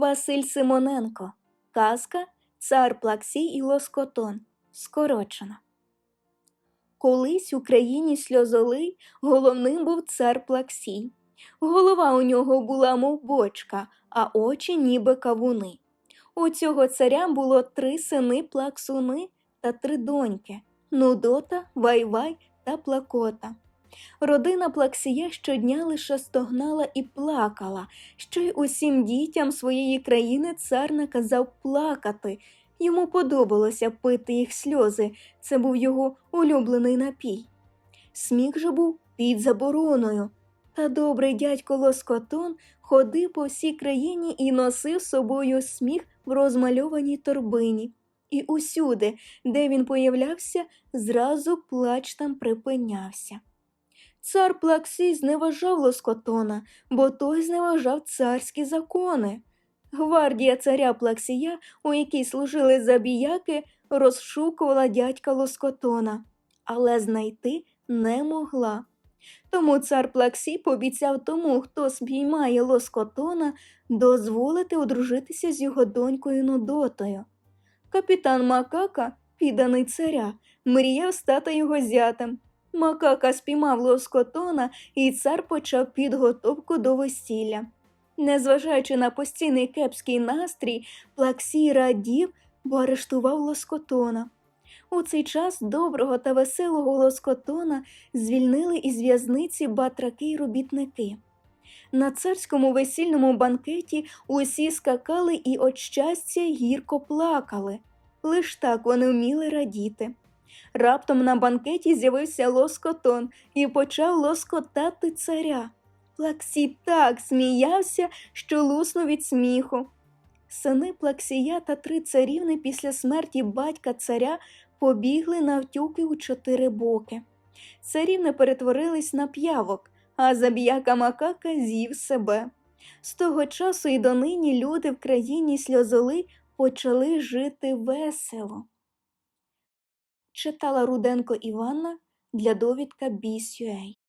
Василь Симоненко. Казка Цар Плаксій і Лоскотон. Скорочено. Колись у країні сльозолий головним був цар Плаксій. Голова у нього була, мов бочка, а очі ніби кавуни. У цього царя було три сини плаксуни та три доньки Нудота, Вайвай та Плакота. Родина Плаксія щодня лише стогнала і плакала, що й усім дітям своєї країни цар наказав плакати. Йому подобалося пити їх сльози, це був його улюблений напій. Сміх же був під забороною. Та добрий дядько Лоскотон ходив по всій країні і носив собою сміх в розмальованій торбині. І усюди, де він появлявся, зразу плач там припинявся. Цар Плаксій зневажав Лоскотона, бо той зневажав царські закони. Гвардія царя Плаксія, у якій служили забіяки, розшукувала дядька Лоскотона, але знайти не могла. Тому цар Плаксій пообіцяв тому, хто спіймає Лоскотона, дозволити одружитися з його донькою Нудотою. Капітан Макака, підданий царя, мріяв стати його зятем. Макака спіймав лоскотона, і цар почав підготовку до весілля. Незважаючи на постійний кепський настрій, Плаксій радів, бо арештував лоскотона. У цей час доброго та веселого лоскотона звільнили із в'язниці батраки й робітники. На царському весільному банкеті усі скакали і от щастя гірко плакали. Лиш так вони вміли радіти. Раптом на банкеті з'явився лоскотон і почав лоскотати царя. Плаксій так сміявся, що луснув від сміху. Сини Плаксія та три царівни після смерті батька царя побігли навтюки у чотири боки. Царівни перетворились на п'явок, а забіяка макака з'їв себе. З того часу і донині люди в країні сльозоли почали жити весело. Читала Руденко Іванна для довідка BSUA.